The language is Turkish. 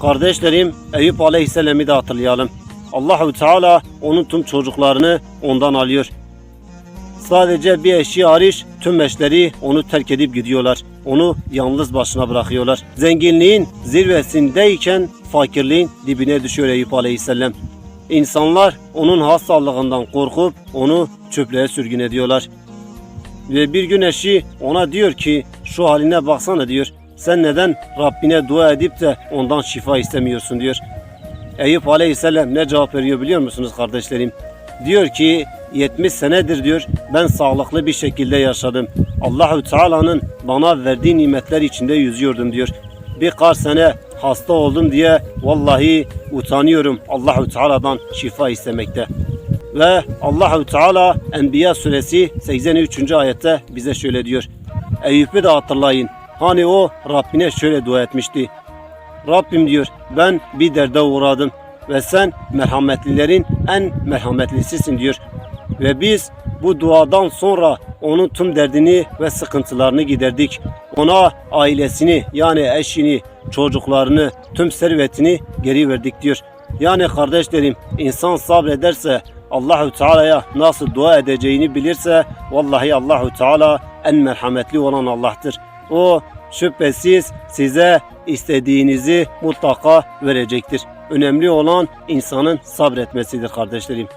Kardeşlerim Eyüp Aleyhisselam'ı da hatırlayalım. Allahu Teala onun tüm çocuklarını ondan alıyor. Sadece bir eşi hariç tüm eşleri onu terk edip gidiyorlar. Onu yalnız başına bırakıyorlar. Zenginliğin zirvesindeyken fakirliğin dibine düşüyor Eyüp Aleyhisselam. İnsanlar onun hastalığından korkup onu çöplüğe sürgün ediyorlar. Ve bir gün eşi ona diyor ki şu haline baksana diyor. Sen neden Rabbine dua edip de ondan şifa istemiyorsun diyor. Eyüp Aleyhisselam ne cevap veriyor biliyor musunuz kardeşlerim? Diyor ki 70 senedir diyor ben sağlıklı bir şekilde yaşadım. Allahü Teala'nın bana verdiği nimetler içinde yüzüyordum diyor. Birkaç sene hasta oldum diye vallahi utanıyorum Allahü Teala'dan şifa istemekte. Ve Allahü Teala Enbiya suresi 83. ayette bize şöyle diyor. Eyüp'ü de hatırlayın. Hani o Rabbine şöyle dua etmişti. Rabbim diyor ben bir derde uğradım ve sen merhametlilerin en merhametlisisin diyor. Ve biz bu duadan sonra onun tüm derdini ve sıkıntılarını giderdik. Ona ailesini yani eşini, çocuklarını, tüm servetini geri verdik diyor. Yani kardeşlerim insan sabrederse Allahü Teala'ya nasıl dua edeceğini bilirse vallahi Allahü Teala en merhametli olan Allah'tır. O şüphesiz size istediğinizi mutlaka verecektir. Önemli olan insanın sabretmesidir kardeşlerim.